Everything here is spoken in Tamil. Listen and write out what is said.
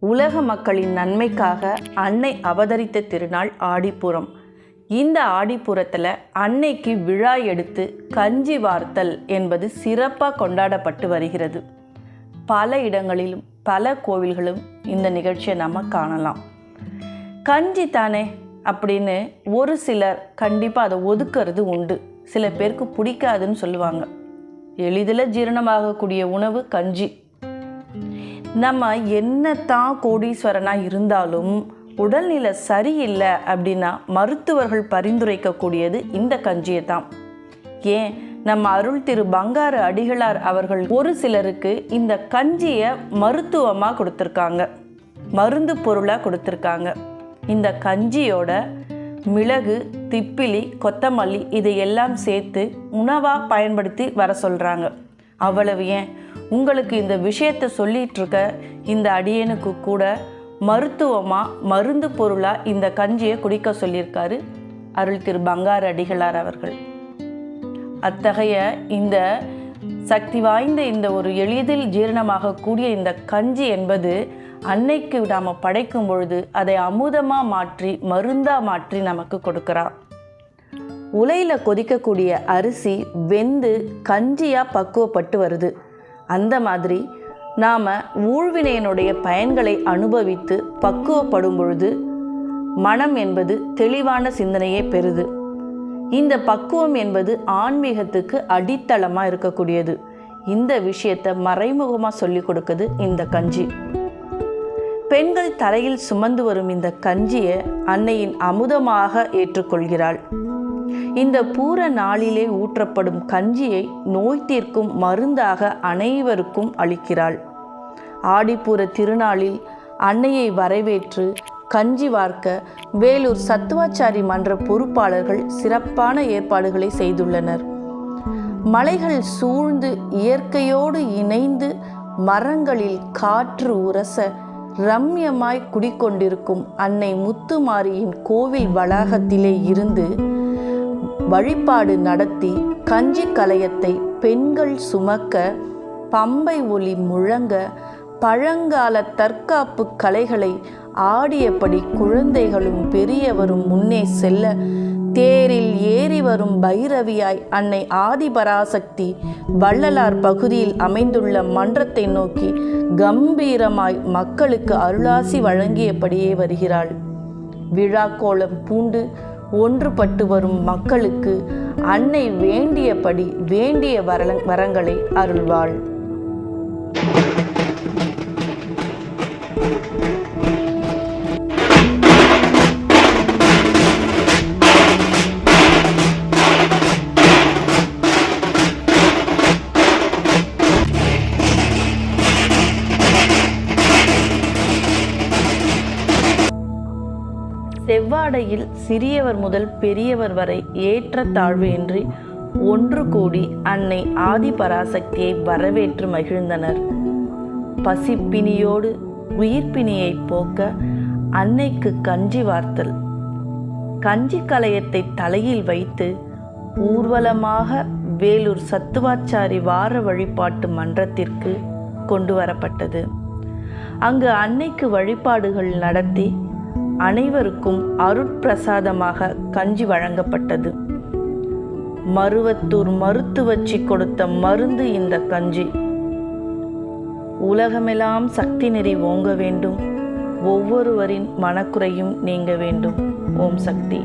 உலக மக்களின் நன்மைக்காக அன்னை அவதரித்த திருநாள் ஆடிப்புறம் இந்த ஆடிப்புறத்தில் அன்னைக்கு விழா எடுத்து கஞ்சி வார்த்தல் என்பது சிறப்பாக கொண்டாடப்பட்டு வருகிறது. பல இடங்களிலும் பல கோவில்களும் இந்த நிகழ்ச்சியை நம்ம காணலாம். கஞ்சி தானே அப்படின்னு ஒரு சிலர் கண்டிப்பாக அதை ஒதுக்கிறது உண்டு. சில பேருக்கு பிடிக்காதுன்னு சொல்லுவாங்க. எளிதில் ஜீரணமாகக்கூடிய உணவு கஞ்சி. நம்ம என்னத்தான் கோடீஸ்வரனாக இருந்தாலும் உடல்நிலை சரியில்லை அப்படின்னா மருத்துவர்கள் பரிந்துரைக்கக்கூடியது இந்த கஞ்சியை தான் ஏன்? நம்ம அருள் திரு பங்காரு அடிகளார் அவர்கள் ஒரு சிலருக்கு இந்த கஞ்சியை மருத்துவமாக கொடுத்துருக்காங்க. மருந்து பொருளாக கொடுத்துருக்காங்க. இந்த கஞ்சியோட மிளகு திப்பிலி கொத்தமல்லி இதையெல்லாம் சேர்த்து உணவாக பயன்படுத்தி வர சொல்கிறாங்க அவ்வளவு ஏன்? உங்களுக்கு இந்த விஷயத்தை சொல்லிட்டு இருக்க இந்த அடியனுக்கு கூட மருத்துவமாக மருந்து பொருளாக இந்த கஞ்சியை குடிக்க சொல்லியிருக்காரு அருள் திரு பங்காரு அடிகளார் அவர்கள். அத்தகைய இந்த சக்தி வாய்ந்த இந்த ஒரு எளிதில் ஜீரணமாகக்கூடிய இந்த கஞ்சி என்பது அன்னைக்கு நாம் படைக்கும் பொழுது அதை அமுதமாக மாற்றி மருந்தாக மாற்றி நமக்கு கொடுக்குறா. உலையில் கொதிக்கக்கூடிய அரிசி வெந்து கஞ்சியாக பக்குவப்பட்டு வருது. அந்த மாதிரி நாம் ஊழ்வினையினுடைய பயன்களை அனுபவித்து பக்குவப்படும் பொழுது மனம் என்பது தெளிவான சிந்தனையை பெறுது. இந்த பக்குவம் என்பது ஆன்மீகத்துக்கு அடித்தளமாக இருக்கக்கூடியது. இந்த விஷயத்தை மறைமுகமாக சொல்லி கொடுக்குது இந்த கஞ்சி. பெண்கள் தலையில் சுமந்து வரும் இந்த கஞ்சியை அன்னையின் அமுதமாக ஏற்றுக்கொள்கிறாள். இந்த பூர நாளிலே ஊற்றப்படும் கஞ்சியை நோய் தீர்க்கும் மருந்தாக அனைவருக்கும் அளிக்கிறாள். ஆடிப்பூர திருநாளில் அன்னையை வரவேற்று கஞ்சி வார்க்க வேலூர் சத்துவாச்சாரி மன்ற பொறுப்பாளர்கள் சிறப்பான ஏற்பாடுகளை செய்துள்ளனர். மலைகள் சூழ்ந்து இயற்கையோடு இணைந்து மரங்களில் காற்று உரச ரம்யமாய் குடிக்கொண்டிருக்கும் அன்னை முத்துமாரியின் கோவில் வளாகத்திலே இருந்து வழிபாடு நடத்தி கஞ்சி கலையத்தை பெண்கள் சுமக்க பம்பை ஒலி முழங்க பழங்கால தற்காப்பு கலைகளை ஆடியபடி குழந்தைகளும் பெரியவரும் முன்னே செல்ல தேரில் ஏறி வரும் பைரவியாய் அன்னை ஆதிபராசக்தி வள்ளலார் பகுதியில் அமைந்துள்ள மன்றத்தை நோக்கி கம்பீரமாய் மக்களுக்கு அருளாசி வழங்கியபடியே வருகிறாள். விழா கோலம் பூண்டு ஒன்றுபட்டு வரும் மக்களுக்கு அன்னை வேண்டியபடி வேண்டிய வரல வரங்களை அருள்வாள். சிறியவர் முதல் பெரியவர் வரை ஏற்ற தாழ்வு இன்றி ஒன்று கூடி அன்னை ஆதிபராசக்தியை வரவேற்று மகிழ்ந்தனர். பசிப்பினியோடு உயிர்ப்பினியை போக்க அன்னைக்கு கஞ்சி வார்த்தல். கஞ்சி கலையத்தை தலையில் வைத்து ஊர்வலமாக வேலூர் சத்துவாச்சாரி வார வழிபாட்டு மன்றத்திற்கு கொண்டு வரப்பட்டது அங்கு அன்னைக்கு வழிபாடுகள் நடத்தி அனைவருக்கும் அருட்பிரசாதமாக கஞ்சி வழங்கப்பட்டது. மருவத்தூர் மருத்துவச்சி கொடுத்த மருந்து இந்த கஞ்சி. உலகமெல்லாம் சக்தி நெறி ஓங்க வேண்டும். ஒவ்வொருவரின் மனக்குறையும் நீங்க வேண்டும். ஓம் சக்தி.